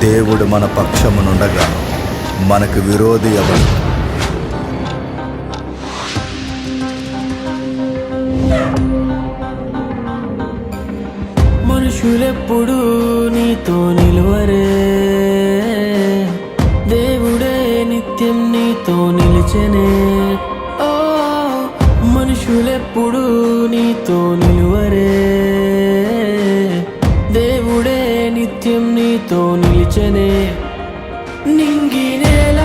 దేవుడు మన పక్షమునుండగా మనకు విరోధి ఎవరు? మనుషులెప్పుడు నీతో నిలువరే. దేవుడే నిత్యం నీతో నిలిచెనే. ఓ మనుషులెప్పుడు నీతో నిలువరే. నీతో నిలిచెనే నింగి నేల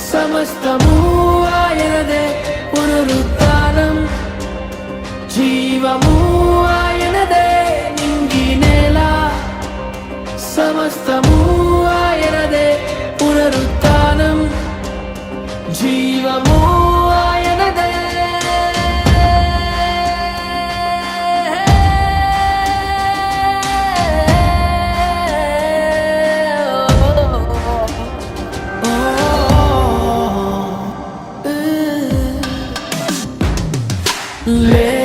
సమస్తము ఆయనదే పునరుత్థానం జీవము ఆయనదే నింగి నేల సమస్తము ఆయనదే పునరుత్థానం జీవము Let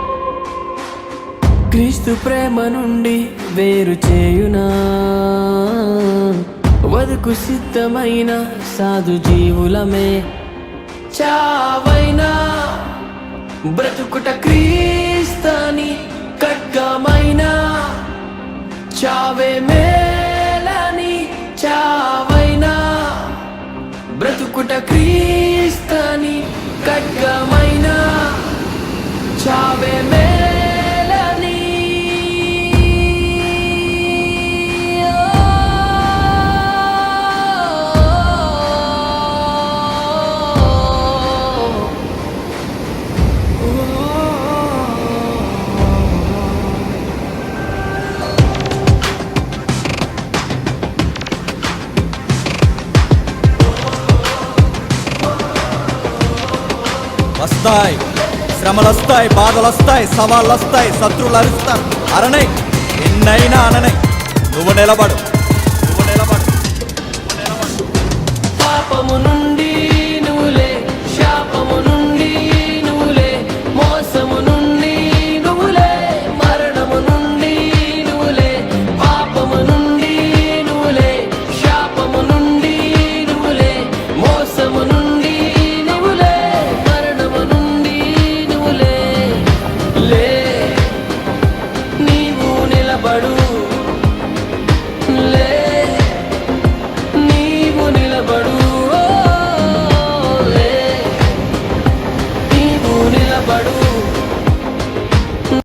క్రీస్తు ప్రేమ నుండి వేరు చేయునా? వదుకు సిద్ధమైన సాధు జీవులమే. చావైనా బ్రతుకుట క్రీస్తని ఖడ్గమైన? చావే మేలని చావైనా? బ్రతుకుట క్రీస్తని ఖడ్గమైన వస్తాయి. శ్రమలు వస్తాయి బాధలు వస్తాయి సవాళ్ళు వస్తాయి శత్రువులు అరుస్తారు అరణై ఎన్నైనా అననై నువ్వు నిలబడు.